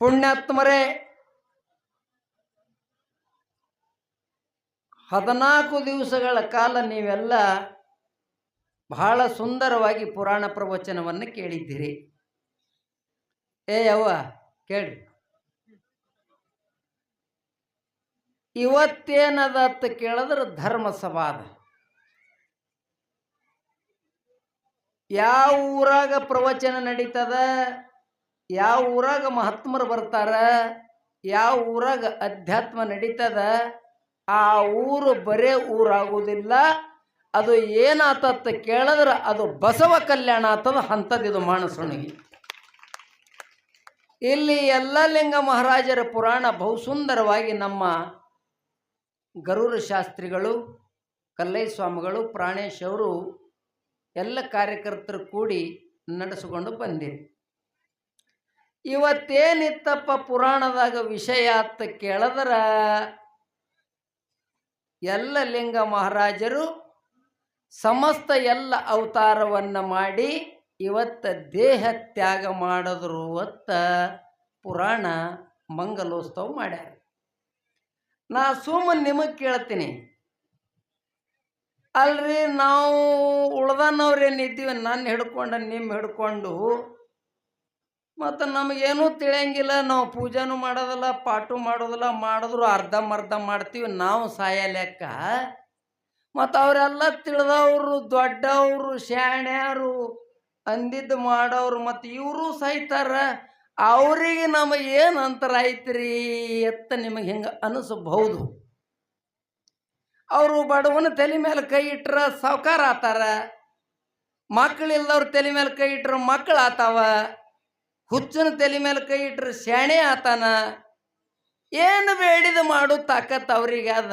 ಪುಣ್ಯಾತ್ಮರೇ, ಹದಿನಾಲ್ಕು ದಿವಸಗಳ ಕಾಲ ನೀವೆಲ್ಲ ಬಹಳ ಸುಂದರವಾಗಿ ಪುರಾಣ ಪ್ರವಚನವನ್ನು ಕೇಳಿದ್ದೀರಿ. ಏ ಯವ್ವ ಕೇಳಿ ಇವತ್ತೇನದ ಅಂತ ಕೇಳಿದ್ರೆ ಧರ್ಮ ಸವಾದ ಯಾವ ಊರಾಗ ಪ್ರವಚನ ನಡೀತದ? ಯಾವ ಊರಾಗ ಮಹಾತ್ಮರು ಬರ್ತಾರ, ಯಾವ ಊರಾಗ ಅಧ್ಯಾತ್ಮ ನಡೀತದ, ಆ ಊರು ಬರೇ ಊರಾಗುವುದಿಲ್ಲ, ಅದು ಏನಾತತ್ತ ಕೇಳಿದ್ರೆ ಅದು ಬಸವ ಕಲ್ಯಾಣ ಆತದ ಅಂಥದ್ದಿದು ಮಾನಸುಣಿಗೆ ಇಲ್ಲಿ ಎಲ್ಲ ಲಿಂಗ ಮಹಾರಾಜರ ಪುರಾಣ ಬಹು ಸುಂದರವಾಗಿ ನಮ್ಮ ಗರುರ ಶಾಸ್ತ್ರಿಗಳು ಕಲ್ಲೈ ಸ್ವಾಮಿಗಳು ಪ್ರಾಣೇಶ್ ಅವರು, ಎಲ್ಲ ಕಾರ್ಯಕರ್ತರು ಕೂಡಿ ನಡೆಸಿಕೊಂಡು ಬಂದಿರಿ. ಇವತ್ತೇನಿತ್ತಪ್ಪ ಪುರಾಣದಾಗ ವಿಷಯ ಅಂತ ಕೇಳಿದ್ರ? ಎಲ್ಲ ಲಿಂಗ ಮಹಾರಾಜರು ಸಮಸ್ತ ಎಲ್ಲ ಅವತಾರವನ್ನು ಮಾಡಿ ಇವತ್ತ ದೇಹ ತ್ಯಾಗ ಮಾಡಿದ್ರು ಅತ್ತ ಪುರಾಣ ಮಂಗಲೋತ್ಸವ ಮಾಡ್ಯಾರ. ನಾ ಸುಮ್ಮನೆ ನಿಮಗೆ ಕೇಳ್ತೀನಿ. ಅಲ್ರಿ ನಾವು ಉಳ್ದನವ್ರೇನಿದ್ದೀವಿ ನನ್ನ ಹಿಡ್ಕೊಂಡು ನಿಮ್ಮ ಹಿಡ್ಕೊಂಡು ಮತ್ತು ನಮಗೇನೂ ತಿಳಿಯಂಗಿಲ್ಲ. ನಾವು ಪೂಜೆನೂ ಮಾಡೋದಿಲ್ಲ, ಪಾಠು ಮಾಡೋದಿಲ್ಲ, ಮಾಡಿದ್ರು ಅರ್ಧಂಬರ್ಧ ಮಾಡ್ತೀವಿ ನಾವು ಸಾಯ ಲೆಕ್ಕ. ಮತ್ತು ಅವರೆಲ್ಲ ತಿಳಿದವರು, ದೊಡ್ಡವರು, ಶಾಣ್ಯರು ಅಂದಿದ್ದು ಮಾಡೋರು, ಮತ್ತು ಇವರು ಸಹಿತಾರ. ಅವರಿಗೆ ನಮಗೇನು ಅಂತರ ಐತ್ರಿ ಎತ್ತ ನಿಮಗೆ ಹಿಂಗೆ ಅನಿಸಬಹುದು. ಅವರು ಬಡವನ ತಲೆ ಮೇಲೆ ಕೈ ಇಟ್ರ ಸಾವುಕಾರ ಆತಾರ. ಮಕ್ಕಳಿಲ್ಲದವ್ರ ತಲೆ ಮೇಲೆ ಕೈ ಇಟ್ರ ಮಕ್ಕಳು ಆತಾವ. ಹುಚ್ಚನ ತಲೆ ಮೇಲೆ ಕೈ ಇಟ್ರೆ ಶಾಣೆ ಆತಾನ. ಏನು ಬೇಡಿದ ಮಾಡು ತಾಕತ್ ಅವ್ರಿಗೆ ಅದ.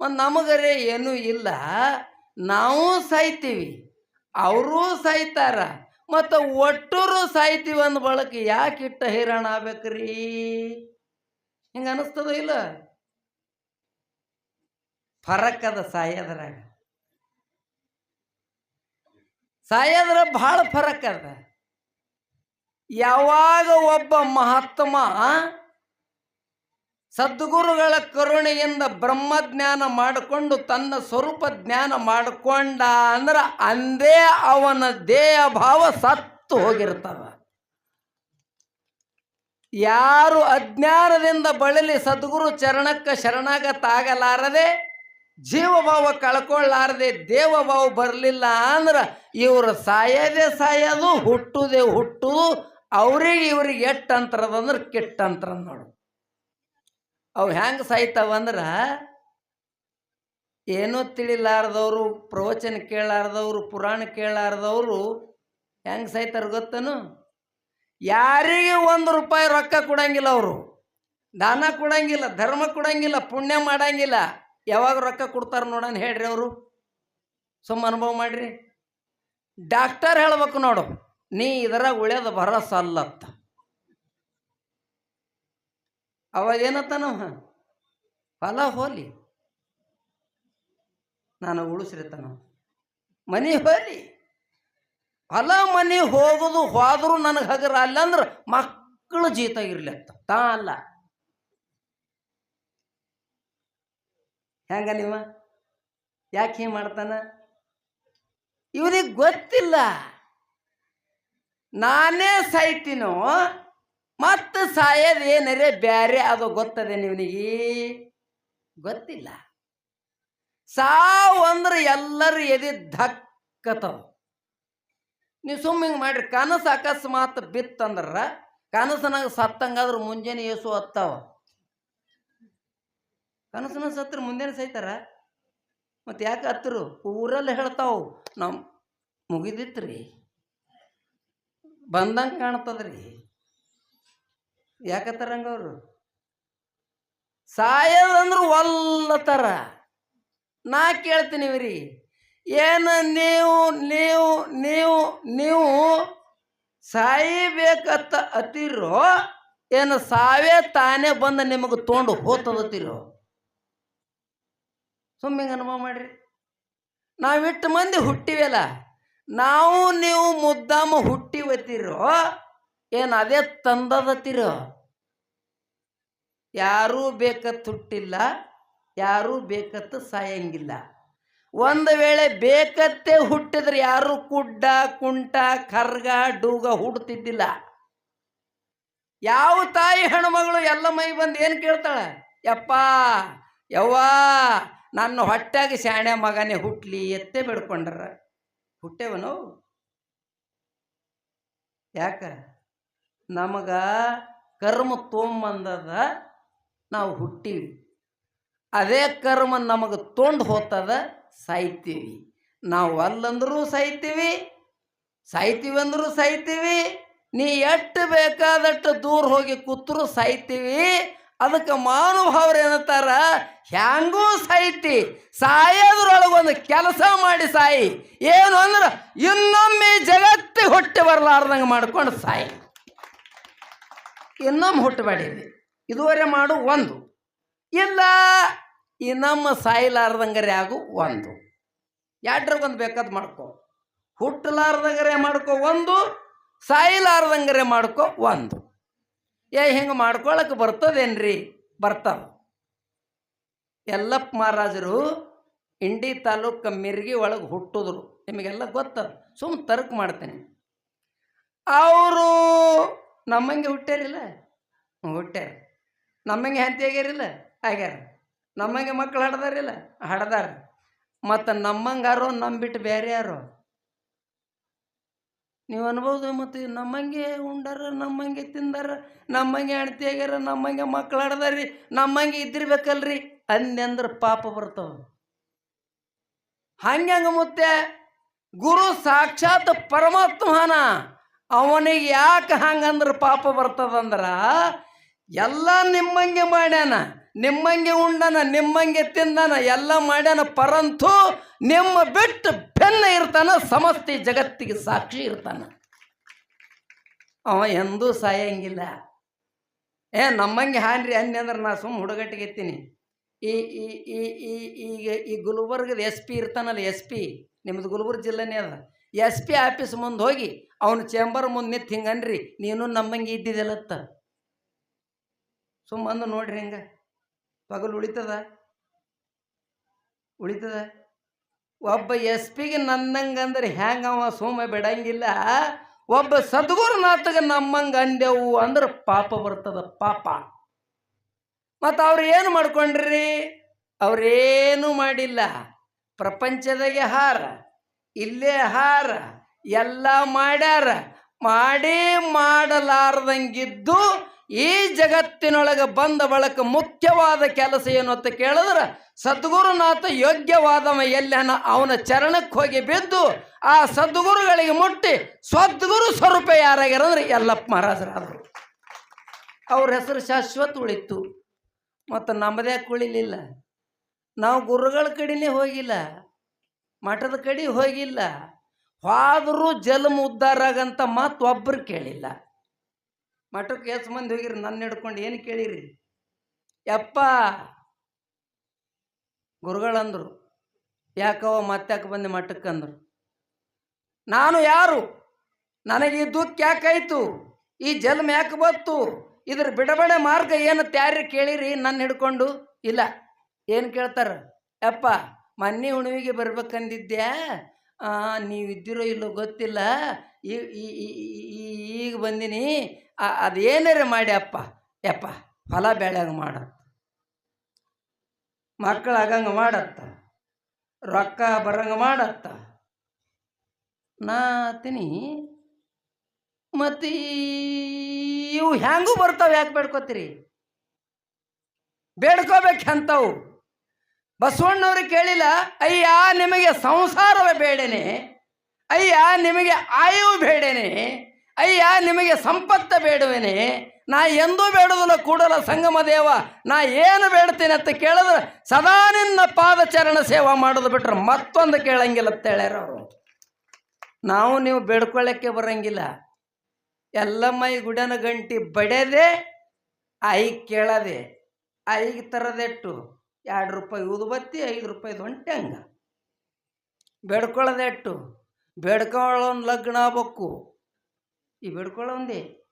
ಮತ್ತು ನಮಗರೆ ಏನೂ ಇಲ್ಲ. ನಾವು ಸಾಯ್ತೀವಿ. ಅವರೂ ಸಾಯ್ತಾರ. ಮತ್ತು ಒಟ್ಟೂರು ಸಾಯ್ತೀವಿ ಅಂದ ಬಳಕ ಯಾಕೆ ಇಟ್ಟ ಹೈರಾಣ ಆಗ್ಬೇಕ್ರಿ? ಹಿಂಗೆ ಅನಿಸ್ತದ ಇಲ್ಲ? ಫರಕ್ ಅದ ಸಾಯೋದ್ರಾಗ. ಸಾಯೋದ್ರ ಭಾಳ ಫರಕ್ ಅದ. ಯಾವಾಗ ಒಬ್ಬ ಮಹಾತ್ಮ ಸದ್ಗುರುಗಳ ಕರುಣೆಯಿಂದ ಬ್ರಹ್ಮಜ್ಞಾನ ಮಾಡಿಕೊಂಡು ತನ್ನ ಸ್ವರೂಪ ಜ್ಞಾನ ಮಾಡಿಕೊಂಡ ಅಂದ್ರೆ ಅಂದೇ ಅವನ ದೇಹ ಭಾವ ಸತ್ತು ಹೋಗಿರ್ತದ. ಯಾರು ಅಜ್ಞಾನದಿಂದ ಬಳಲಿ ಸದ್ಗುರು ಚರಣಕ್ಕೆ ಜೀವ ಜೀವಭಾವ ಕಳ್ಕೊಳ್ಳಾರದೆ, ದೇವಭಾವ ಬರಲಿಲ್ಲ ಅಂದ್ರೆ ಇವರು ಸಾಯದೆ ಸಾಯೋದು, ಹುಟ್ಟುದೇ ಹುಟ್ಟುದು ಅವ್ರಿಗೆ ಇವ್ರಿಗೆ ಎಷ್ಟು ಅಂತರದಂದ್ರೆ ಕೆಟ್ಟ ಅಂತರ ನೋಡು. ಅವು ಹೆಂಗೆ ಸಾಯ್ತಾವಂದ್ರೆ ಏನೂ ತಿಳಿಲಾರ್ದವರು, ಪ್ರವಚನ ಕೇಳಾರ್ದವರು ಪುರಾಣ ಕೇಳಾರ್ದವರು ಹೆಂಗೆ ಸಾಯ್ತಾರೆ ಗೊತ್ತನು? ಯಾರಿಗೆ ಒಂದು ರೂಪಾಯಿ ರೊಕ್ಕ ಕೊಡಂಗಿಲ್ಲ ಅವರು. ದಾನ ಕೊಡಂಗಿಲ್ಲ, ಧರ್ಮ ಕೊಡಂಗಿಲ್ಲ, ಪುಣ್ಯ ಮಾಡಂಗಿಲ್ಲ. ಯಾವಾಗ ರೊಕ್ಕ ಕೊಡ್ತಾರೆ ನೋಡೋಣ ಹೇಳ್ರಿ ಅವರು. ಸುಮ್ಮ ಅನುಭವ ಮಾಡ್ರಿ. ಡಾಕ್ಟರ್ ಹೇಳ್ಬೇಕು ನೋಡು. ನೀ ಇದರಾಗ ಉಳ್ಯೋದು ಬರ ಸಲ್ಲತ್ತ ಅವಾಗೇನತ್ತನ ಫಲ ಹೋಲಿ ನಾನು ಉಳಿಸಿರ್ತಾನ ಮನಿ ಹೋಲಿ. ಫಲ ಮನೆ ಹೋಗೋದು ಹೋದರೂ ನನಗೆ ಹಗರ ಅಲ್ಲ ಅಂದ್ರೆ ಮಕ್ಕಳು ಜೀತ ಇರಲಿ ಅತ್ತ ತಾ ಅಲ್ಲ. ಹೆಂಗ ನಿಮ್ಮ ಯಾಕೆ ಹಿಂಗೆ ಮಾಡ್ತಾನ? ಇವನಿಗೆ ಗೊತ್ತಿಲ್ಲ. ನಾನೇ ಸಾಯ್ತೀನೋ ಮತ್ತು ಸಾಯೋದು ಏನರೇ ಬ್ಯಾರೆ ಅದು ಗೊತ್ತದೆ ನಿವನಿಗೆ ಗೊತ್ತಿಲ್ಲ. ಸಾವು ಅಂದ್ರೆ ಎಲ್ಲರೂ ಎದೆ ಧಕ್ಕತವು. ನೀವು ಸುಮ್ಮ ಹಿಂಗೆ ಮಾಡ್ರಿ. ಕನಸು ಅಕಸ್ಮಾತ್ ಬಿತ್ತಂದ್ರ ಕನಸನಾಗ ಸತ್ತಂಗಾದ್ರೆ ಮುಂಜಾನೆ ಏಸು ಹತ್ತಾವ. ಕನಸನ ಸತ್ರ ಮುಂಜಾನೆ ಸೈತಾರ ಮತ್ತು ಯಾಕೆ ಹತ್ತರು ಊರಲ್ಲಿ ಹೇಳ್ತಾವು. ನಾವು ಮುಗಿದಿತ್ರಿ. ಬಂದಂಗೆ ಕಾಣ್ತದ್ರಿ ಯಾಕತ್ತಾರಂಗ ಅವರು? ಸಾಯೋದಂದ್ರೆ ಒಲ್ಲತ್ತಾರ ನಾ ಕೇಳ್ತೀನಿ ರೀ ಏನು ನೀವು ನೀವು ನೀವು ನೀವು ಸಾಯಬೇಕತ್ತ ಅತಿರೋ ಏನು ಸಾವೇ ತಾನೇ ಬಂದು ನಿಮಗೆ ತೊಗೊಂಡು ಹೋತದತ್ತಿರೋ ಸುಮ್ಮಿಂಗೆ ಅನುಭವ ಮಾಡ್ರಿ. ನಾವಿಟ್ಟು ಮಂದಿ ಹುಟ್ಟಿವೆಲ್ಲ. ನಾವು ನೀವು ಮುದ್ದಾಮ ಹುಟ್ಟಿವತ್ತಿರೋ ಏನು ಅದೇ ತಂದದತ್ತಿರೋ ಯಾರೂ ಬೇಕತ್ತು ಹುಟ್ಟಿಲ್ಲ, ಯಾರೂ ಬೇಕತ್ತು ಸಾಯಂಗಿಲ್ಲ. ಒಂದು ವೇಳೆ ಬೇಕತ್ತೆ ಹುಟ್ಟಿದ್ರೆ ಯಾರು ಕುಡ್ಡ, ಕುಂಟ, ಕರ್ಗ, ಡೂಗ ಹುಡ್ತಿದ್ದಿಲ್ಲ. ಯಾವ ತಾಯಿ ಹೆಣ್ಮಗಳು ಎಲ್ಲ ಮೈ ಬಂದು ಏನು ಕೇಳ್ತಾಳೆ? ಯಪ್ಪ, ಯವ್ವಾ, ನನ್ನ ಹೊಟ್ಟೆಗೆ ಶಾಣೆ ಮಗನೇ ಹುಟ್ಲಿ ಎತ್ತೇ ಬಿಡ್ಕೊಂಡ್ರ. ಹುಟ್ಟೇವನು? ಯಾಕ? ನಮಗ ಕರ್ಮ ತೊಂಬಂದದ ನಾವು ಹುಟ್ಟಿವಿ. ಅದೇ ಕರ್ಮ ನಮಗೆ ತೊಂದು ಹೋತದ, ಸಾಯ್ತೀವಿ. ನಾವು ಅಲ್ಲಂದ್ರೂ ಸಾಯ್ತೀವಿ ಸಾಯ್ತೀವಿ ಅಂದ್ರೂ ಸಾಯ್ತೀವಿ, ನೀ ಎಷ್ಟು ಬೇಕಾದಷ್ಟು ದೂರ ಹೋಗಿ ಕೂತ್ರು ಸಾಯ್ತೀವಿ ಅದಕ್ಕೆ ಮಾನುಭಾವ್ರು ಏನಂತಾರ, ಹ್ಯಾಂಗೂ ಸಾಯ್ತಿ, ಸಾಯೋದ್ರೊಳಗೊಂದು ಕೆಲಸ ಮಾಡಿ ಸಾಯಿ. ಏನು ಅಂದ್ರೆ, ಇನ್ನೊಮ್ಮೆ ಜಗತ್ತಿ ಹುಟ್ಟಿ ಬರಲಾರ್ದಂಗೆ ಮಾಡ್ಕೊಂಡು ಸಾಯಿ. ಇನ್ನೊಮ್ಮೆ ಹುಟ್ಟಬೇಡಿ ಇದುವರೆ ಮಾಡು ಒಂದು. ಇಲ್ಲ, ಇನ್ನೊಮ್ಮ ಸಾಯಿಲಾರ್ದಂಗರೇ ಆಗು ಒಂದು. ಎರಡ್ರಿಗೊಂದು ಬೇಕಾದ್ ಮಾಡ್ಕೊ. ಹುಟ್ಟಲಾರ್ದಂಗರೆ ಮಾಡ್ಕೊ ಒಂದು, ಸಾಯಿಲಾರ್ದಂಗರೇ ಮಾಡ್ಕೊ ಒಂದು. ಏ, ಹಿಂಗೆ ಮಾಡ್ಕೊಳಕ್ಕೆ ಬರ್ತದೇನ್ರಿ? ಬರ್ತಾವ. ಎಲ್ಲಪ್ಪ ಮಹಾರಾಜರು ಇಂಡಿ ತಾಲೂಕು ಮಿರ್ಗಿ ಒಳಗೆ ಹುಟ್ಟಿದ್ರು. ನಿಮಗೆಲ್ಲ ಗೊತ್ತದ ಸುಮ್ ತರ್ಕ ಮಾಡ್ತೇನೆ. ಅವರು ನಮ್ಮಂಗೆ ಹುಟ್ಟ್ಯಾರಿಲ್ಲ? ಹುಟ್ಟ್ಯಾರ. ನಮ್ಮಂಗೆ ಹೆಂತಿ ಆಗ್ಯಾರಿಲ್ಲ ಆಗ್ಯಾರ. ನಮ್ಮಂಗೆ ಮಕ್ಕಳು ಹಡ್ದಾರಿಲ್ಲ? ಹಡ್ದಾರ. ಮತ್ತು ನಮ್ಮಂಗಾರೋ ನಂಬಿಟ್ಟು ಬಿಟ್ಟು ಬೇರೆ ಯಾರೋ ನೀವು ಅನ್ಬೋದು ಮತ್ತು ನಮ್ಮಂಗೆ ಉಂಡರ, ನಮ್ಮಂಗೆ ತಿಂದರ, ನಮ್ಮಂಗೆ ಅಣತಿ ಆಗ್ಯಾರ ನಮ್ಮಂಗೆ ಮಕ್ಳು ಹಡ್ದಾರಿ ನಮ್ಮಂಗೆ ಇದ್ದಿರ್ಬೇಕಲ್ರಿ ಅಂದ್ರೆ ಪಾಪ ಬರ್ತಾವ. ಹಂಗೆ ಮತ್ತೆ, ಗುರು ಸಾಕ್ಷಾತ್ ಪರಮಾತ್ಮನ, ಅವನಿಗೆ ಯಾಕೆ ಹಂಗಂದ್ರೆ ಪಾಪ ಬರ್ತದಂದ್ರ, ಎಲ್ಲ ನಿಮ್ಮಂಗೆ ಮಾಡ್ಯಾನ. ನಿಮ್ಮಂಗೆ ಉಂಡನ, ನಿಮ್ಮಂಗೆ ತಿಂದನ, ಎಲ್ಲ ಮಾಡ್ಯಾನ ಪರಂತು ನಿಮ್ಮ ಬಿಟ್ಟು ಬೆನ್ನ ಇರ್ತಾನ, ಸಮಸ್ತಿ ಜಗತ್ತಿಗೆ ಸಾಕ್ಷಿ ಇರ್ತಾನ. ಅವ ಎಂದೂ ಸಾಯಂಗಿಲ್ಲ. ಏ, ನಮ್ಮಂಗೆ ಹಾನ್ರಿ ಅನ್ನಿ ಅಂದ್ರೆ ನಾ ಸುಮ್ಮ ಹುಡುಗಟ್ಟಿಗೆತ್ತೀನಿ ಈ ಈ ಈ ಈ, ಈಗ ಈ ಗುಲ್ಬರ್ಗದ ಎಸ್ ಪಿ ಇರ್ತಾನಲ್ಲ ಎಸ್ ಪಿ ನಿಮ್ಮದು ಗುಲ್ಬರ್ಗ ಜಿಲ್ಲೆನೇ ಅದ. ಎಸ್ ಪಿ ಆಫೀಸ್ ಮುಂದೆ ಹೋಗಿ ಅವನ ಚೇಂಬರ್ ಮುಂದೆ ನಿಂತು ಹಿಂಗನ್ರಿ, ನೀನು ನಮ್ಮಂಗೆ ಇದ್ದಿದ್ದೆಲ್ಲತ್ತ. ಸುಮ್ಮಂದು ನೋಡ್ರಿ ಹಿಂಗೆ. ಪಗಲು ಉಳಿತದ? ಉಳಿತದ? ಒಬ್ಬ ಎಸ್ ಪಿಗೆ ಹ್ಯಾಂಗ ಅವ ಸೋಮ ಬಿಡಂಗಿಲ್ಲ. ಒಬ್ಬ ಸದ್ಗುರುನಾಥಗೆ ನಮ್ಮಂಗೆ ಅಂದೆವು ಅಂದ್ರೆ ಪಾಪ ಬರ್ತದ ಪಾಪ. ಮತ್ತು ಅವ್ರು ಏನು ಮಾಡ್ಕೊಂಡ್ರಿ? ಅವರೇನು ಮಾಡಿಲ್ಲ. ಪ್ರಪಂಚದಾಗೆ ಹಾರ, ಇಲ್ಲೇ ಹಾರ, ಎಲ್ಲ ಮಾಡ್ಯಾರ. ಮಾಡೇ ಮಾಡಲಾರ್ದಂಗಿದ್ದು ಈ ಜಗತ್ತಿನೊಳಗೆ ಬಂದ ಬಳಕ ಮುಖ್ಯವಾದ ಕೆಲಸ ಏನು ಅಂತ ಕೇಳಿದ್ರೆ, ಸದ್ಗುರುನಾಥ ಯೋಗ್ಯವಾದವ ಎಲ್ಲನ ಅವನ ಚರಣಕ್ಕೆ ಹೋಗಿ ಬಿದ್ದು, ಆ ಸದ್ಗುರುಗಳಿಗೆ ಮುಟ್ಟಿ ಸದ್ಗುರು ಸ್ವರೂಪ ಯಾರಾಗ್ಯಾರಂದ್ರೆ ಎಲ್ಲಪ್ಪ ಮಹಾರಾಜರಾದರು. ಅವ್ರ ಹೆಸರು ಶಾಶ್ವತ ಉಳಿತು ಮತ್ತು ನಮ್ಮದೇ ಕುಳಿಲಿಲ್ಲ. ನಾವು ಗುರುಗಳ ಕಡೆನೇ ಹೋಗಿಲ್ಲ. ಮಠದ ಕಡೆ ಹೋಗಿಲ್ಲ. ಹಾದರೂ ಜಲಮ ಉದ್ಧಾರ ಆಗಂತ ಒಬ್ಬರು ಕೇಳಿಲ್ಲ. ಮಠಕ್ಕೆ ಎಷ್ಟು ಮಂದಿ ಹೋಗಿರಿ ನನ್ನ ಹಿಡ್ಕೊಂಡು ಏನು ಕೇಳಿರಿ? ಯಪ್ಪ! ಗುರುಗಳಂದರು. ಯಾಕವ ಮತ್ತ್ಯಾಕೆ ಬಂದೆ ಮಠಕ್ಕೆ ಅಂದರು. ನಾನು ಯಾರು? ನನಗೆ ಈ ದುಃಖ ಯಾಕಾಯ್ತು? ಈ ಜನ್ಮ ಯಾಕೆ ಬತ್ತು ಇದ್ರ ಬಿಡಬಡೆ ಮಾರ್ಗ ಏನು ತ್ಯಾರಿ ಕೇಳಿರಿ ನನ್ನ ಹಿಡ್ಕೊಂಡು? ಇಲ್ಲ. ಏನು ಕೇಳ್ತಾರೆ? ಯಪ್ಪ, ಮನ್ನಿ ಹುಣ್ಣಿಮೆಗೆ ಬರ್ಬೇಕಂದಿದ್ದೆ ನೀವು ಇದ್ದಿರೋ ಇಲ್ಲೋ ಗೊತ್ತಿಲ್ಲ. ಈಗ ಬಂದಿನಿ. ಆ- ಅದೇನಾರ ಮಾಡಿ ಅಪ್ಪ. ಯಪ್ಪ, ಹೊಲ ಬೆಳೆಯಂಗೆ ಮಾಡತ್ತ. ಮಕ್ಕಳು ಆಗಂಗೆ ಮಾಡತ್ತ. ರೊಕ್ಕ ಬರಂಗೆ ಮಾಡತ್ತ. ನಾ ತಿನಿ. ಮತ್ತು ಇವು ಹ್ಯಾಂಗೂ ಬರ್ತಾವೆ ಯಾಕೆ ಬೇಡ್ಕೋತೀರಿ? ಬೇಡ್ಕೋಬೇಕು ಅಂಥವು. ಬಸವಣ್ಣವ್ರಿಗೆ ಕೇಳಿಲ್ಲ, ಅಯ್ಯ, ನಿಮಗೆ ಸಂಸಾರವೇ ಬೇಡನೆ? ಅಯ್ಯ, ನಿಮಗೆ ಆಯು ಬೇಡನೆ? ಅಯ್ಯ, ನಿಮಗೆ ಸಂಪತ್ತ ಬೇಡವೇನೆ? ನಾ ಎಂದೂ ಬೇಡದಲ್ಲ ಕೂಡಲ ಸಂಗಮ ದೇವ, ನಾ ಏನು ಬೇಡ್ತೀನಿ ಅಂತ ಕೇಳಿದ್ರೆ ಸದಾ ನಿನ್ನ ಪಾದಚರಣ ಸೇವಾ ಮಾಡೋದು ಬಿಟ್ರೆ ಮತ್ತೊಂದು ಕೇಳಂಗಿಲ್ಲ ಅಂತ ಹೇಳ್ಯಾರ ಅವರು. ನಾವು ನೀವು ಬೇಡ್ಕೊಳ್ಳೋಕ್ಕೆ ಬರಂಗಿಲ್ಲ. ಎಲ್ಲಮ್ಮೈ ಗುಡನ ಗಂಟಿ ಬಡೆದೆ ಐ ಕೇಳದೆ ಐಗೆ ತರದೆಟ್ಟು. ಎರಡು ರೂಪಾಯಿ ಊದುಬತ್ತಿ ಐದು ರೂಪಾಯಿ ಹೊಂಟೆ ಹಂಗ. ಬೇಡ್ಕೊಳ್ಳೋದೆಟ್ಟು ಬೇಡ್ಕೊಳ್ಳೋನ್ ಲಗ್ನ ಆಗ್ಬೇಕು. ಈ ಬೇಡ್ಕೊಳ್ಳೋಂದೇ.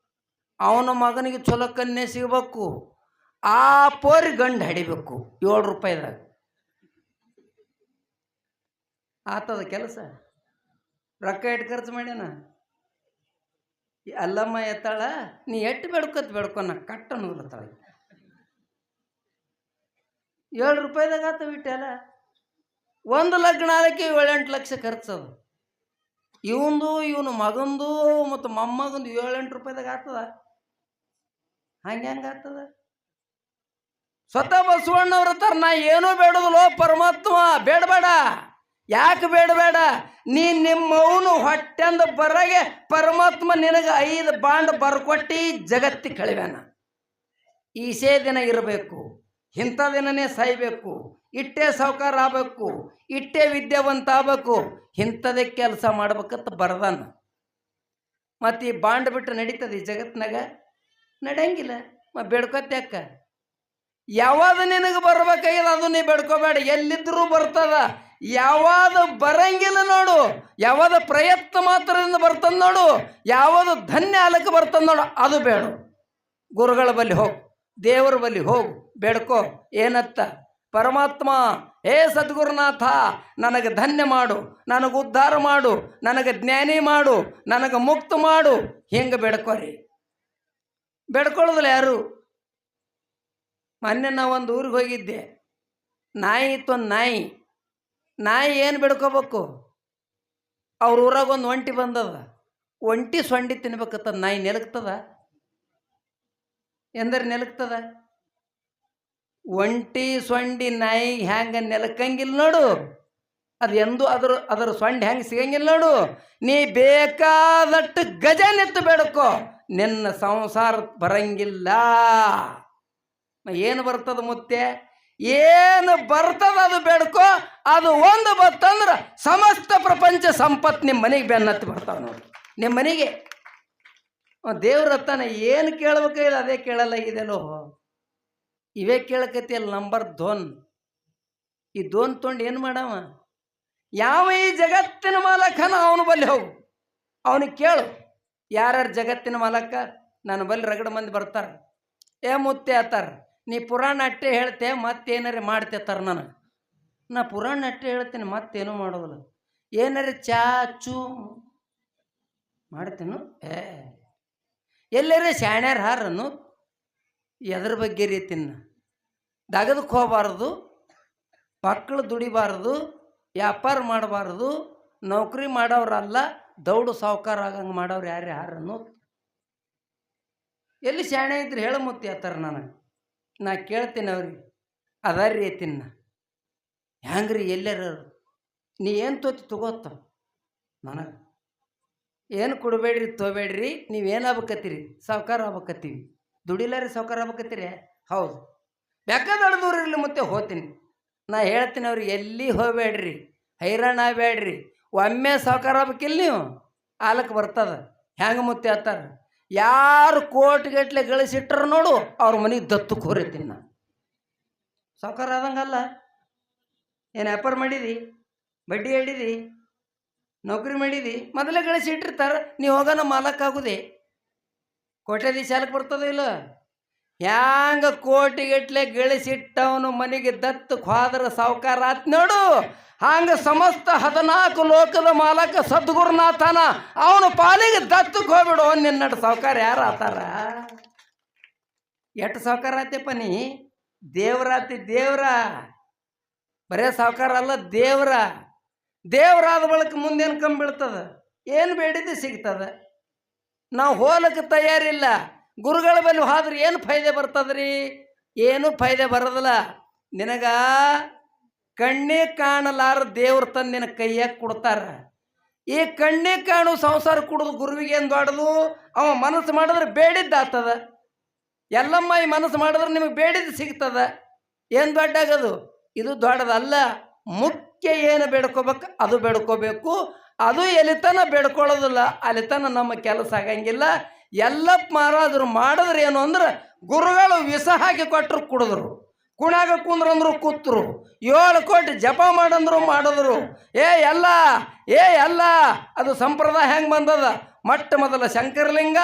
ಅವನ ಮಗನಿಗೆ ಚಲೋ ಕನ್ಯೆ ಸಿಗಬೇಕು. ಆ ಪೋರಿ ಗಂಡು ಹಡಿಬೇಕು ಏಳು ರೂಪಾಯಿದಾಗ. ಆತದ ಕೆಲಸ? ರೊಕ್ಕ ಇಟ್ಟು ಖರ್ಚು ಮಾಡ್ಯಾನ? ಅಲ್ಲಮ್ಮ ಎತ್ತಾಳ, ನೀ ಎಟ್ಟು ಬೇಡ್ಕೊತ್ ಬೇಡ್ಕೊನ ಕಟ್ಟ ಅನ್ನೋದ್ಲತ್ತಾಳ ಏಳು ರೂಪಾಯಿದಾಗ ಆತ ಬಿಟ್ಟಲ್ಲ ಒಂದು ಲಗ್ನ ಅದಕ್ಕೆ ಏಳೆಂಟು ಲಕ್ಷ ಖರ್ಚದು. ಇವಂದು, ಇವನು ಮಗಂದು ಮತ್ತು ಮೊಮ್ಮಗಂದು ಏಳೆಂಟು ರೂಪಾಯಿದಾಗ ಆಗ್ತದ ಹಂಗೆ ಹೆಂಗೆ ಆಗ್ತದ ಸ್ವತಃ ಬಸವಣ್ಣವ್ರ ತರ ನಾ ಏನೂ ಬೇಡದಲ್ಲೋ ಪರಮಾತ್ಮ ಬೇಡಬೇಡ ಯಾಕೆ ಬೇಡಬೇಡ ನೀ ನಿಮ್ಮವನು ಹೊಟ್ಟೆಂದ ಬರಗೆ ಪರಮಾತ್ಮ ನಿನಗೆ ಐದು ಬಾಂಡ್ ಬರ್ಕೊಟ್ಟಿ ಜಗತ್ತಿ ಕಳಿವ್ಯಾನ. ಈಸೇ ದಿನ ಇರಬೇಕು. ಇಂಥ ದಿನನೇ ಸಾಯ್ಬೇಕು? ಇಟ್ಟೇ ಸಾವುಕಾರ ಆಗಬೇಕು, ಇಟ್ಟೇ ವಿದ್ಯಾವಂತ ಆಗಬೇಕು ಇಂಥದೇ ಕೆಲಸ ಮಾಡ್ಬೇಕಂತ ಬರ್ದಾನ. ಮತ್ತು ಈ ಬಾಂಡ್ ಬಿಟ್ಟು ನಡೀತದೆ ಈ ಜಗತ್ತಿನಾಗ ನಡೆಯಂಗಿಲ್ಲ. ಮ ಬೇಡ್ಕೊತ್ಯಾಕ ಯಾವಾಗ ನಿನಗೆ ಬರ್ಬೇಕಾಗಿಲ್ಲ, ಅದು ನೀ ಬೇಡ್ಕೋಬೇಡ. ಎಲ್ಲಿದ್ರೂ ಬರ್ತದ. ಯಾವಾಗ ಬರಂಗಿಲ್ಲ ನೋಡು. ಯಾವಾಗ ಪ್ರಯತ್ನ ಮಾತ್ರದಿಂದ ಬರ್ತದ ನೋಡು. ಯಾವುದು ಧನ್ಯ ಅಲಕ್ಕೆ ಬರ್ತದ ನೋಡು. ಅದು ಬೇಡ. ಗುರುಗಳ ಬಳಿ ಹೋಗು. ದೇವರ ಬಳಿ ಹೋಗು, ಬೇಡ್ಕೋ. ಏನತ್ತ? ಪರಮಾತ್ಮ, ಹೇ ಸದ್ಗುರುನಾಥ, ನನಗೆ ಧನ್ಯ ಮಾಡು, ನನಗೆ ಉದ್ಧಾರ ಮಾಡು, ನನಗೆ ಜ್ಞಾನಿ ಮಾಡು, ನನಗೆ ಮುಕ್ತ ಮಾಡು. ಹಿಂಗೆ ಬೇಡ್ಕೋರಿ. ಬೇಡ್ಕೊಳ್ಳೋದಿಲ್ಲ ಯಾರು? ಮೊನ್ನೆ ನಾವು ಒಂದು ಊರಿಗೆ ಹೋಗಿದ್ದೆ. ನಾಯಿ ಇತ್ತು ಒಂದು ನಾಯಿ. ನಾಯಿ ಏನು ಬೇಡ್ಕೋಬೇಕು? ಅವ್ರ ಊರಾಗ ಒಂದು ಒಂಟಿ ಬಂದದ. ಒಂಟಿ ಸೊಂಡಿ ತಿನ್ಬೇಕತ್ತ, ನಾಯಿ ನೆಲಕ್ತದ ಎಂದರೆ ನೆಲಕ್ತದ ಒಂಟಿ ಸೊಂಡಿ ನಾಯಿ ಹ್ಯಾಂಗ ನೆಲಕಂಗಿಲ್ಲ ನೋಡು. ಅದು ಎಂದು ಅದ್ರ, ಅದರ ಸೊಂಡಿ ಹೆಂಗೆ ಸಿಗಂಗಿಲ್ಲ ನೋಡು. ನೀ ಬೇಕಾದಟ್ಟು ಗಜ ನೆತ್ತು ನಿನ್ನ ಸಂಸಾರ ಬರಂಗಿಲ್ಲ. ಏನು ಬರ್ತದ ಮುತ್ತೆ ಏನು ಬರ್ತದ ಅದು ಬೇಡ್ಕೋ. ಅದು ಒಂದು ಬತ್ತಂದ್ರ ಸಮಸ್ತ ಪ್ರಪಂಚ ಸಂಪತ್ತು ನಿಮ್ಮ ಮನೆಗೆ ಬೆನ್ನತ್ತಿ ಬರ್ತಾವ ನೋಡಿ. ನಿಮ್ಮ ಮನೆಗೆ. ದೇವ್ರ ಹತ್ತಾನ ಏನು ಇಲ್ಲ, ಅದೇ ಕೇಳಲ್ಲ ಇದೆಲ್ಲೋ ಇವೇ ಕೇಳಕತ್ತಿಯಲ್ಲ ನಂಬರ್ ಧೋನ್ ಈ ಧೋನ್ ತೊಂಡು ಏನು ಮಾಡವ? ಯಾವ ಈ ಜಗತ್ತಿನ ಮಾಲಕನ ಅವನು ಬಲ್ಲಿ ಹೋಗು? ಅವನಿಗೆ ಕೇಳು, ಯಾರ್ಯಾರು ಜಗತ್ತಿನ ಮಾಲಕ? ನನ್ನ ಬಲ್ಲಿ ರಗಡ ಮಂದಿ ಬರ್ತಾರೆ. ಏ ಮುತ್ತೆ ಆತಾರ ನೀ ಪುರಾಣ ಅಟ್ಟೆ ಹೇಳ್ತೆ, ಮತ್ತೇನಾರ ಮಾಡ್ತೇತಾರ ನಾನು. ನಾ ಪುರಾಣ ಅಟ್ಟೆ ಹೇಳ್ತೀನಿ, ಮತ್ತೇನು ಮಾಡೋದಿಲ್ಲ. ಏನಾರ ಚಾಚು ಮಾಡ್ತೇನು? ಏ. ಎಲ್ಲರೇ ಶಾಣ್ಯಾರ ಹಾರನ್ನು ಎದ್ರ ಬಗ್ಗೆ ರೀತಿನ ದಗದಕ್ಕೆ ಹೋಗಬಾರ್ದು ಮಕ್ಕಳು ದುಡಿಬಾರ್ದು, ವ್ಯಾಪಾರ ಮಾಡಬಾರ್ದು, ನೌಕರಿ ಮಾಡೋರಲ್ಲ ದೌಡು ಸಾವುಕಾರ ಆಗಂಗೆ ಮಾಡೋರು ಯಾರು ಯಾರನ್ನು ಎಲ್ಲಿ ಶಾಣೆ ಇದ್ರೆ ಹೇಳ ಮುತ್ತಿ ಆತಾರ ನನಗೆ. ನಾ ಕೇಳ್ತೀನಿ ಅವ್ರಿಗೆ ಅದಾರಿ ತಿನ್ನ. ಹೆಂಗ್ರಿ ಎಲ್ಲರ? ನೀ ಏನು ತೋತಿ ತಗೋತ? ನನಗೆ ಏನು ಕೊಡಬೇಡ್ರಿ ತೊಬೇಡ್ರಿ ನೀವೇನು ಆಗ್ಬೇಕತ್ತೀರಿ? ಸಾವುಕಾರ ಆಗ್ಬೇಕತ್ತೀವಿ. ದುಡಿಲಾರಿ ಸಾವುಕಾರ ಆಗ್ಬೇಕತ್ತೀರಿ? ಹೌದು. ಬೇಕಾದಷ್ಟು ದೂರ ಇರಲಿ ಮತ್ತೆ ಹೋತೀನಿ ನಾ ಹೇಳ್ತೀನಿ ಅವ್ರಿಗೆ, ಎಲ್ಲಿ ಹೋಗಬೇಡ್ರಿ? ಹೈರಾಣ ಆಗಬೇಡ್ರಿ. ಒಮ್ಮೆ ಸಾವುಕಾರ ಆಗ್ಬೇಕಿಲ್ಲ ನೀವು? ಆಲಕ್ಕೆ ಬರ್ತದ. ಹೆಂಗೆ ಮುತ್ತೆ ಆತಾರ? ಯಾರು ಕೋಟಿಗಟ್ಲೆ ಗಳಿಸಿಟ್ಟರು ನೋಡು, ಅವ್ರ ಮನೆಗೆ ದತ್ತು ಕೋರಿತೀನಿ ನಾ ಸಾವುಕಾರ ಆದಂಗಲ್ಲ? ಏನು ವ್ಯಾಪಾರ ಮಾಡಿದಿ? ಬಡ್ಡಿ ಹೇಳಿದಿ? ನೌಕರಿ ಮಾಡಿದಿ, ಮೊದಲೇ ಗಳಿಸಿಟ್ಟಿರ್ತಾರೆ ನೀವು ಹೋಗೋಣ ಮಾಲಕ್ಕಾಗುದೇ ಕೋಟ್ಯಾಧೀಶ ಶಾಲಕ್ಕೆ ಬರ್ತದ ಇಲ್ಲ? ಹ್ಯಾಂಗ ಕೋಟಿಗಟ್ಲೆ ಗಳಿಸಿಟ್ಟವನು ಮನೆಗೆ ದತ್ತು ಹೋದ್ರ ಸಾವುಕಾರ ಆತ್ ನೋಡು. ಹಂಗ ಸಮಸ್ತ ಹದಿನಾಲ್ಕು ಲೋಕದ ಮಾಲಕ ಸದ್ಗುರುನಾಥನ ಅವನು ಪಾಲಿಗೆ ದತ್ತಕ್ಕೆ ಹೋಗ್ಬಿಡು ನಿನ್ನ ಸಾವುಕಾರ ಯಾರು ಆತಾರ? ಎಷ್ಟು ಸಾವುಕಾರ ಆತಪ್ಪ ನೀ? ದೇವರಾತಿ ದೇವ್ರ. ಬರೇ ಸಾವುಕಾರ ಅಲ್ಲ ದೇವ್ರ. ದೇವರಾದ ಬಳಿಕ ಮುಂದೇನು ಕಮ್ಮಿ ಏನು ಬೇಡಿದ್ದು ಸಿಗ್ತದೆ? ನಾವು ಹೋಲಕ್ಕೆ ತಯಾರಿಲ್ಲ. ಗುರುಗಳ ಬಳಿ ಹೋದ್ರೆ ಏನು ಫೈದೆ ಬರ್ತದ್ರಿ? ಏನು ಫೈದೆ ಬರೋದಿಲ್ಲ. ನಿನಗ ಕಣ್ಣೇ ಕಾಣಲಾರ ದೇವ್ರ ತಂದು ನಿನ್ನ ಕೈಯಾಗ ಕೊಡ್ತಾರ. ಈ ಕಣ್ಣೇ ಕಾಣು ಸಂಸಾರ ಕುಡಿದು ಗುರುವಿಗೆ ಏನು ದೊಡ್ಡದು? ಅವ ಮನಸ್ಸು ಮಾಡಿದ್ರೆ ಬೇಡಿದ್ದಾಗ್ತದ ಎಲ್ಲಮ್ಮ, ಈ ಮನಸ್ಸು ಮಾಡಿದ್ರೆ ನಿಮಗೆ ಬೇಡಿದ್ದು ಸಿಗ್ತದ. ಏನು ದೊಡ್ಡಾಗದು? ಇದು ದೊಡ್ಡದಲ್ಲ ಮುಖ್ಯ ಏನು ಬೇಡ್ಕೋಬೇಕು, ಅದು ಬೇಡ್ಕೋಬೇಕು. ಅದು ಎಲಿತನ ಬೇಡ್ಕೊಳ್ಳೋದಿಲ್ಲ ಅಲ್ಲಿತನ ನಮ್ಮ ಕೆಲಸ ಆಗಂಗಿಲ್ಲ. ಎಲ್ಲಪ್ಪ ಮಾರಾದರೂ ಮಾಡಿದ್ರೆ ಏನು ಅಂದ್ರೆ, ಗುರುಗಳು ವಿಷ ಹಾಕಿ ಕೊಟ್ಟರು ಕುಡಿದ್ರು. ಕುಣಾಗ ಕುಂದ್ರಂದ್ರು ಕೂತ್ರು. ಏಳು ಕೋಟಿ ಜಪ ಮಾಡಂದ್ರು ಮಾಡಿದ್ರು. ಏ ಎಲ್ಲ ಏ ಎಲ್ಲ, ಅದು ಸಂಪ್ರದಾಯ ಹೆಂಗೆ ಬಂದದ? ಮೊಟ್ಟ ಮೊದಲ ಶಂಕರಲಿಂಗ,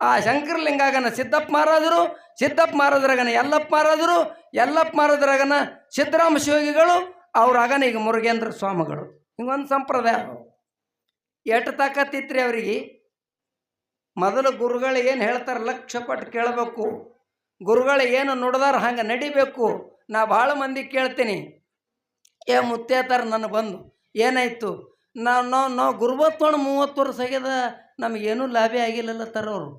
ಆ ಶಂಕರಲಿಂಗಾಗನ ಸಿದ್ದಪ್ಪ ಮಹಾರಾಜರು ಸಿದ್ದಪ್ಪ ಮಹಾರಾಜರಾಗನ ಎಲ್ಲಪ್ಪ ಮಾರಾದರು ಎಲ್ಲಪ್ಪ ಮಹಾರಾಜರಾಗನ ಸಿದ್ದರಾಮ ಶಿವಗಿಗಳು ಅವ್ರಾಗನ ಈಗ ಮುರುಗೇಂದ್ರ ಸ್ವಾಮಿಗಳು. ಹಿಂಗೊಂದು ಸಂಪ್ರದಾಯ. ಎಷ್ಟು ತಾಕತ್ತಿತ್ರಿ ಅವ್ರಿಗೆ? ಮೊದಲು ಗುರುಗಳು ಏನು ಹೇಳ್ತಾರೆ ಲಕ್ಷ ಕೊಟ್ಟು ಕೇಳಬೇಕು. ಗುರುಗಳು ಏನು ನುಡ್ದಾರ ಹಂಗೆ ನಡಿಬೇಕು. ನಾ ಭಾಳ ಮಂದಿ ಕೇಳ್ತೀನಿ. ಏ ಮುತ್ತೇತಾರ ನನಗೆ ಬಂದು, ಏನಾಯ್ತು? ನಾವು ನಾವು ನಾವು ಗುರುಬತ್ತೋಣ ಮೂವತ್ತು ವರ್ಷ ಆಗ್ಯದ ನಮಗೇನೂ ಲಾಭ ಆಗಿಲ್ಲಲ್ಲ ತರೋರು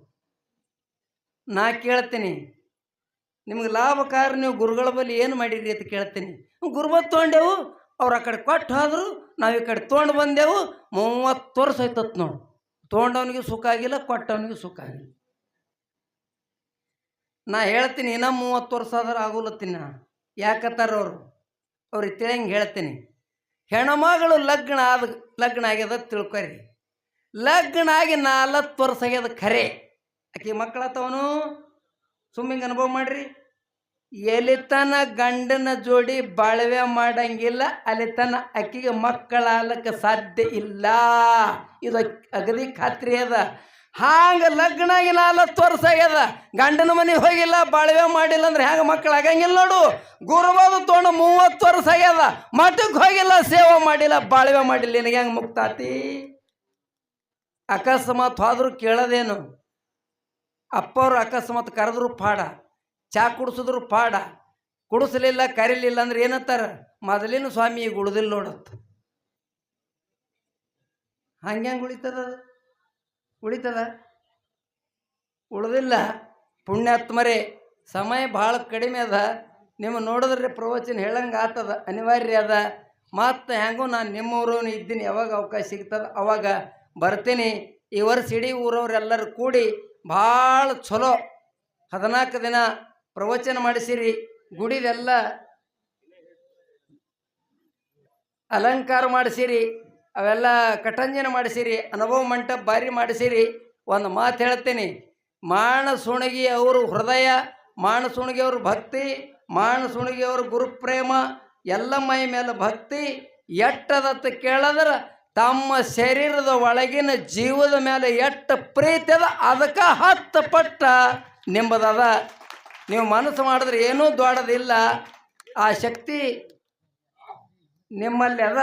ನಾ ಕೇಳ್ತೀನಿ. ನಿಮ್ಗೆ ಲಾಭಕಾರ ನೀವು ಗುರುಗಳ ಬಳಿ ಏನು ಮಾಡಿರಿ ಅಂತ ಕೇಳ್ತೀನಿ. ಗುರುಬತ್ ತೊಗೊಂಡೆವು, ಅವ್ರು ಆ ಕಡೆ ಕೊಟ್ಟು ಹೋದರು, ನಾವು ಈ ಕಡೆ ತೊಗೊಂಡು ಬಂದೆವು, ಮೂವತ್ತು ವರ್ಷ ಆಯ್ತತ್ ನೋಡು. ತೊಗೊಂಡವನಿಗೆ ಸುಖ ಆಗಿಲ್ಲ, ಕೊಟ್ಟವನಿಗೆ ಸುಖ ಆಗಿಲ್ಲ. ನಾ ಹೇಳ್ತೀನಿ, ಇನ್ನೂ ಮೂವತ್ತು ವರ್ಷ ಆದ್ರೆ ಆಗೋಲತ್ತೀನಿ ನಾ. ಯಾಕತ್ತಾರ ಅವರು? ಅವ್ರಿಗೆ ತಿಳಿಯಂಗೆ ಹೇಳ್ತೀನಿ. ಹೆಣಮಗಳು ಲಗ್ನ ಆದ, ಲಗ್ನ ಆಗ್ಯದ ತಿಳ್ಕೊರಿ. ಲಗ್ನ ಆಗಿ ನಾಲ್ಕು ವರ್ಷ ಆಗ್ಯದ ಖರೆ. ಆಕೆ ಮಕ್ಕಳತ್ತವನು ಸುಮ್ಮಿಂಗೆ ಅನುಭವ ಮಾಡ್ರಿ. ಎಲಿತನ ತನ ಗಂಡನ ಜೋಡಿ ಬಾಳ್ವೆ ಮಾಡಂಗಿಲ್ಲ, ಅಲಿತನ ತನ ಅಕ್ಕಿಗೆ ಮಕ್ಕಳಾಲಕ್ಕೆ ಸಾಧ್ಯ ಇಲ್ಲ. ಇದು ಅಗದಿ ಖಾತ್ರಿ ಅದ. ಹಾಂಗ ಲಗ್ನ ಇಲ್ಲ ಅಲ್ಲ ವರ್ಷ ಆಗ್ಯದ ಗಂಡನ ಮನೆ ಹೋಗಿಲ್ಲ, ಬಾಳ್ವೆ ಮಾಡಿಲ್ಲ ಅಂದ್ರೆ ಹೆಂಗೆ ಮಕ್ಕಳು ಆಗಂಗಿಲ್ಲ ನೋಡು. ಗುರುವಾದ ತೊಗೊಂಡು ಮೂವತ್ತು ವರ್ಷ ಆಗ್ಯದ. ಮಠಕ್ಕೆ ಹೋಗಿಲ್ಲ, ಸೇವೆ ಮಾಡಿಲ್ಲ, ಬಾಳ್ವೆ ಮಾಡಿಲ್ಲ. ನಿನಗೆ ಹೆಂಗೆ ಮುಕ್ತಾತಿ? ಅಕಸ್ಮಾತ್ ಹೋದ್ರು ಕೇಳೋದೇನು? ಅಪ್ಪವ್ರು ಅಕಸ್ಮಾತ್ ಕರೆದ್ರು ಪಾಡ, ಚಾ ಕುಡಿಸಿದ್ರು ಪಾಡ, ಕುಡಿಸ್ಲಿಲ್ಲ ಕರೀಲಿಲ್ಲ ಅಂದ್ರೆ ಏನಂತಾರ? ಮೊದಲಿನ ಸ್ವಾಮಿ ಈಗ ಉಳಿದಿಲ್ಲ ನೋಡತ್ತ ಹಂಗೆ ಹೆಂಗೆ ಉಳಿತದ? ಉಳಿತದ? ಉಳ್ದಿಲ್ಲ. ಪುಣ್ಯಾತ್ಮರೇ, ಸಮಯ ಭಾಳ ಕಡಿಮೆ ಅದ. ನಿಮ್ಮ ನೋಡಿದ್ರೆ ಪ್ರವಚನ ಹೇಳಂಗೆ ಆತದ ಅನಿವಾರ್ಯ ಅದ. ಮತ್ತು ಹೆಂಗೋ ನಾನು ನಿಮ್ಮವರು ಇದ್ದೀನಿ, ಯಾವಾಗ ಅವಕಾಶ ಸಿಗ್ತದ? ಅವಾಗ ಬರ್ತೀನಿ. ಈ ವರ್ಷ ಇಡೀ ಊರವ್ರೆಲ್ಲರೂ ಕೂಡಿ ಭಾಳ ಚಲೋ. ಹದಿನಾಲ್ಕು ದಿನ ಪ್ರವಚನ ಮಾಡಿಸಿರಿ ಗುಡಿದೆಲ್ಲ ಅಲಂಕಾರ ಮಾಡಿಸಿರಿ ಅವೆಲ್ಲ ಕಟಂಜನ ಮಾಡಿಸಿರಿ ಅನುಭವ ಮಂಟಪ ಭಾರಿ ಮಾಡಿಸಿರಿ. ಒಂದು ಮಾತು ಹೇಳ್ತೀನಿ ಮಾಣ ಸುಣಗಿ ಅವರು ಹೃದಯ ಮಾಣ ಸುಣಗಿ ಅವ್ರ ಭಕ್ತಿ ಮಾಣ ಸುಣಗಿ ಅವ್ರ ಗುರುಪ್ರೇಮ ಎಲ್ಲ ಮೈ ಮೇಲೆ ಭಕ್ತಿ ಎಟ್ಟದತ್ತ ಕೇಳಿದ್ರೆ ತಮ್ಮ ಶರೀರದ ಒಳಗಿನ ಜೀವದ ಮೇಲೆ ಎಷ್ಟು ಪ್ರೀತಿ ಅದ, ಅದಕ್ಕೆ ಹತ್ತು ಪಟ್ಟ ನಿಂಬದದ ನೀವು ಮನಸ್ಸು ಮಾಡಿದ್ರೆ ಏನೂ ದೊಡ್ಡದಿಲ್ಲ. ಆ ಶಕ್ತಿ ನಿಮ್ಮಲ್ಲಿ ಅದ.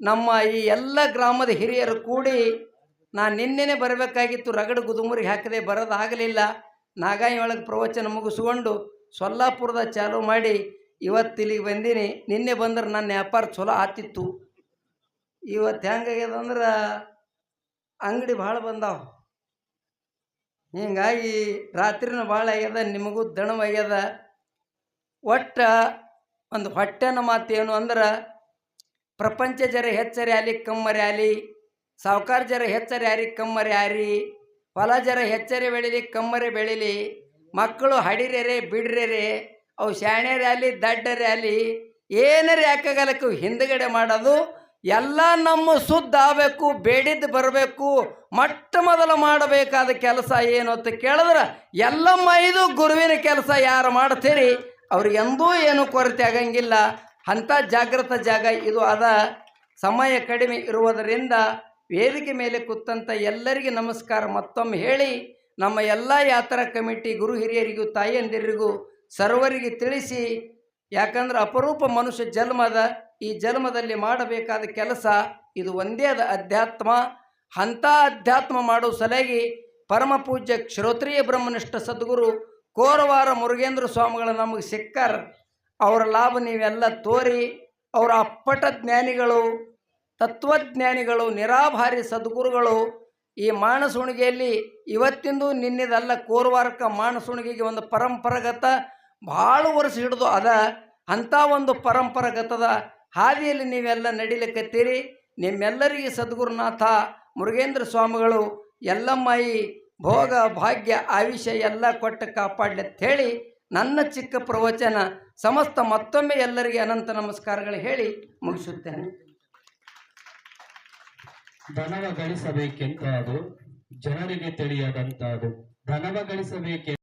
ನಮ್ಮ ಈ ಎಲ್ಲ ಗ್ರಾಮದ ಹಿರಿಯರು ಕೂಡಿ ನಾನು ನಿನ್ನೆನೆ ಬರಬೇಕಾಗಿತ್ತು, ರಗಡ ಗುದುಮುರಿಗೆ ಹಾಕದೆ ಬರೋದಾಗಲಿಲ್ಲ ನಾಗಾಯಿ ಒಳಗೆ ಪ್ರವಚನ ಮುಗಿಸ್ಕೊಂಡು ಸೊಲ್ಲಾಪುರದ ಚಾಲು ಮಾಡಿ ಇವತ್ತು ಇಲ್ಲಿಗೆ ಬಂದೀನಿ. ನಿನ್ನೆ ಬಂದ್ರೆ ನನ್ನ ವ್ಯಾಪಾರ ಚಲೋ ಆತಿತ್ತು ಇವತ್ತು ಹೆಂಗಾಗ್ಯದ ಅಂದ್ರೆ ಅಂಗಡಿ ಭಾಳ ಬಂದಾವ. ಹೀಗಾಗಿ ರಾತ್ರಿನೂ ಭಾಳ ಆಗ್ಯದ, ನಿಮಗೂ ದಣವಾಗ್ಯದ ಒಟ್ಟು ಒಂದು ಹೊಟ್ಟೆನ ಮಾತು ಏನು ಅಂದ್ರೆ ಪ್ರಪಂಚ ಜರ ಹೆಚ್ಚರಿ ಆಲಿ ಕಮ್ಮರಿ ಆಲಿ ಸಾವುಕಾರ ಜರ ಹೆಚ್ಚರಿ ಯಾರಿ ಕಮ್ಮರಿ ಯಾರಿ, ಹೊಲ ಜರ ಹೆಚ್ಚರಿ ಬೆಳಿಲಿ ಕಮ್ಮರಿ ಬೆಳಿಲಿ, ಮಕ್ಕಳು ಹಡಿರೇರೆ ಬಿಡ್ರೇರೆ ಅವು ಶಾಣ್ಯರೇ ಆಲಿ ದಡ್ಡರೇ ಆಲಿ ಏನರೇ ಯಾಕಾಗಲಕ್ಕೆ ಹಿಂದುಗಡೆ ಮಾಡೋದು ಎಲ್ಲ ನಮ್ಮ ಶುದ್ಧ ಆಗಬೇಕು, ಬೇಡಿದ್ದು ಬರಬೇಕು, ಮೊಟ್ಟ ಮೊದಲು ಮಾಡಬೇಕಾದ ಕೆಲಸ ಏನು ಅಂತ ಕೇಳಿದ್ರೆ ಎಲ್ಲ ಮೈದು ಗುರುವಿನ ಕೆಲಸ, ಯಾರು ಮಾಡ್ತೀರಿ? ಅವ್ರಿಗೆ ಎಂದೂ ಏನು ಕೊರತೆ ಆಗಂಗಿಲ್ಲ. ಅಂಥ ಜಾಗೃತ ಜಾಗ ಇದು ಅದ. ಸಮಯ ಕಡಿಮೆ ಇರುವುದರಿಂದ ವೇದಿಕೆ ಮೇಲೆ ಕೂತಂಥ ಎಲ್ಲರಿಗೆ ನಮಸ್ಕಾರ. ಮತ್ತೊಮ್ಮೆ ಹೇಳಿ, ನಮ್ಮ ಎಲ್ಲ ಯಾತ್ರಾ ಕಮಿಟಿ ಗುರು ಹಿರಿಯರಿಗೂ ತಾಯಿಯಂದಿರಿಗೂ ಸರ್ವರಿಗೆ ತಿಳಿಸಿ, ಯಾಕಂದ್ರೆ ಅಪರೂಪ ಮನುಷ್ಯ ಜನ್ಮದ ಈ ಜನ್ಮದಲ್ಲಿ ಮಾಡಬೇಕಾದ ಕೆಲಸ ಇದು ಒಂದೇ ಅದ ಅಧ್ಯಾತ್ಮ. ಅಂಥ ಅಧ್ಯಾತ್ಮ ಮಾಡೋ ಸಲಹೆ ಪರಮ ಪೂಜ್ಯ ಶ್ರೋತ್ರಿಯ ಬ್ರಹ್ಮನಿಷ್ಠ ಸದ್ಗುರು ಕೋರವಾರ ಮುರುಗೇಂದ್ರ ಸ್ವಾಮಿಗಳು ನಮಗೆ ಸಿಕ್ಕರ್. ಅವರ ಲಾಭ ನೀವೆಲ್ಲ ತೋರಿ, ಅವರ ಅಪ್ಪಟ ಜ್ಞಾನಿಗಳು, ತತ್ವಜ್ಞಾನಿಗಳು, ನಿರಾಭಾರಿ ಸದ್ಗುರುಗಳು, ಈ ಮಾನಸುಣಿಗೆಯಲ್ಲಿ ಇವತ್ತಿಂದು ನಿನ್ನೆದಲ್ಲ ಕೋರವಾರಕ್ಕೆ ಮಾನಸುಣಿಗೆಗೆ ಒಂದು ಪರಂಪರಾಗತ ಭಾಳ ವರ್ಷ ಹಿಡಿದು ಅದ. ಅಂಥ ಒಂದು ಪರಂಪರಾಗತದ ಹಾದಿಯಲ್ಲಿ ನೀವೆಲ್ಲ ನಡಿಲಿಕ್ಕತ್ತೀರಿ. ನಿಮ್ಮೆಲ್ಲರಿಗೆ ಸದ್ಗುರುನಾಥ, ಮುರುಗೇಂದ್ರ ಸ್ವಾಮಿಗಳು ಎಲ್ಲಮ್ಮಾಯಿ ಭೋಗ ಭಾಗ್ಯ ಆಯುಷ್ಯ ಎಲ್ಲ ಕೊಟ್ಟು ಕಾಪಾಡಲಿ ಹೇಳಿ ನನ್ನ ಚಿಕ್ಕ ಪ್ರವಚನ ಸಮಸ್ತ ಮತ್ತೊಮ್ಮೆ ಎಲ್ಲರಿಗೆ ಅನಂತ ನಮಸ್ಕಾರಗಳು ಹೇಳಿ ಮುಗಿಸುತ್ತೇನೆ. ಧನವ ಗಳಿಸಬೇಕೆಂತಾದು, ಜನರಿಗೆ ತಿಳಿಯದಂತಾದು, ಧನವ ಗಳಿಸಬೇಕೆ